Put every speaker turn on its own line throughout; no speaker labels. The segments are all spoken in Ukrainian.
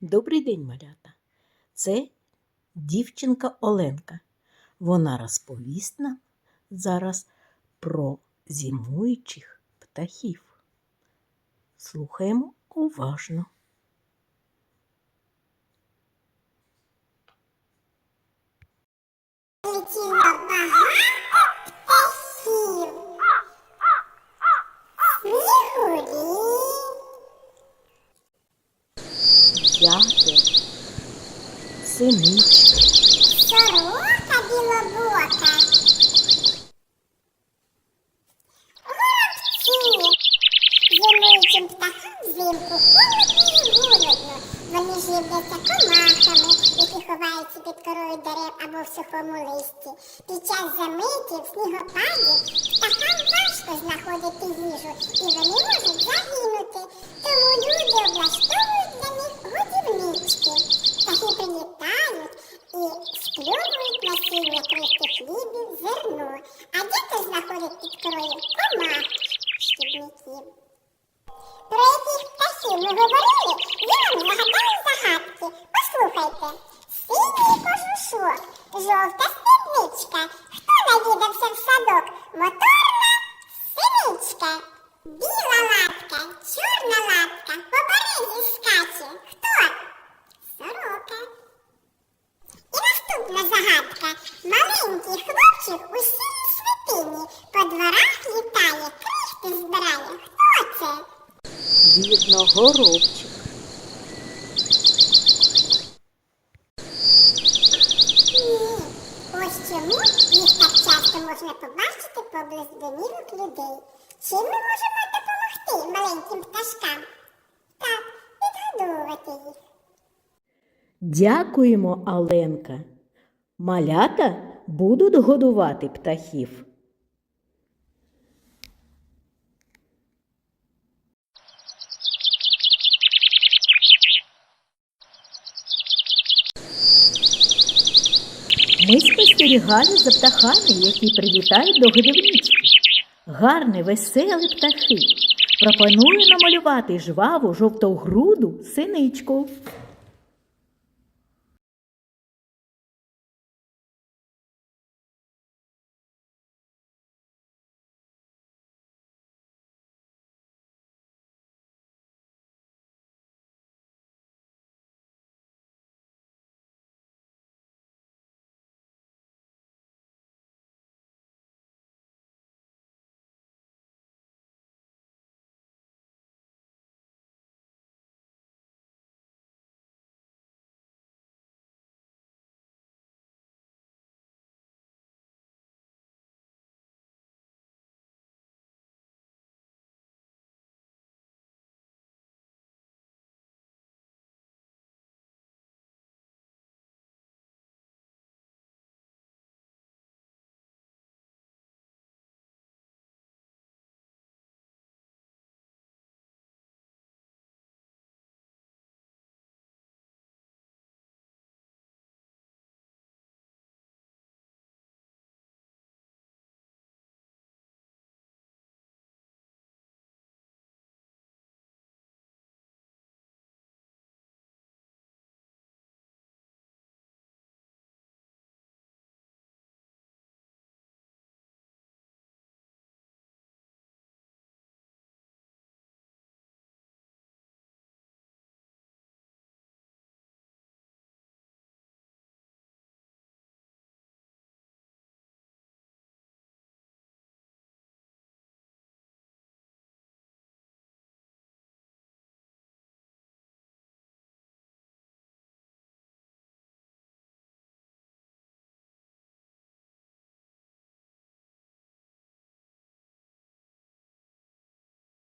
Добрий день, малята. Це дівчинка Оленка. Вона розповість нам зараз про зимуючих птахів. Слухаємо уважно. Дятел, синичка,
сорока білобока. Горобці. Зимуючим птахам взимку холодно і голодно. Вони живляться комахами, які ховаються під корою дерев або в сухому листі. Під час заметів, снігопадів птахам важко знаходити їжу, і вони можуть загинути. Тому люди облаштовують комах, шкідників. Про яких птахів ми говорили, я вам нагадаю загадки. Послухайте. Синій кожушок, жовта спідничка. Хто навідався в садок? Моторна синичка. Біла лапка, чорна лапка, по березі скаче. Хто?
Вірно, горобчик.
Ось чому їх так часто можна побачити поблизу домівок людей. Чим ми можемо допомогти маленьким пташкам? Так, підгодовувати їх.
Дякуємо, Аленка. Малята будуть годувати птахів. Ми спостерігали за птахами, які прилітають до годівнички. Гарні, веселі птахи. Пропоную намалювати жваву жовтогруду синичку.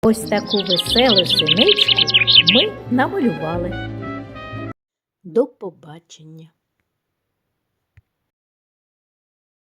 Ось таку веселу синичку ми намалювали. До побачення.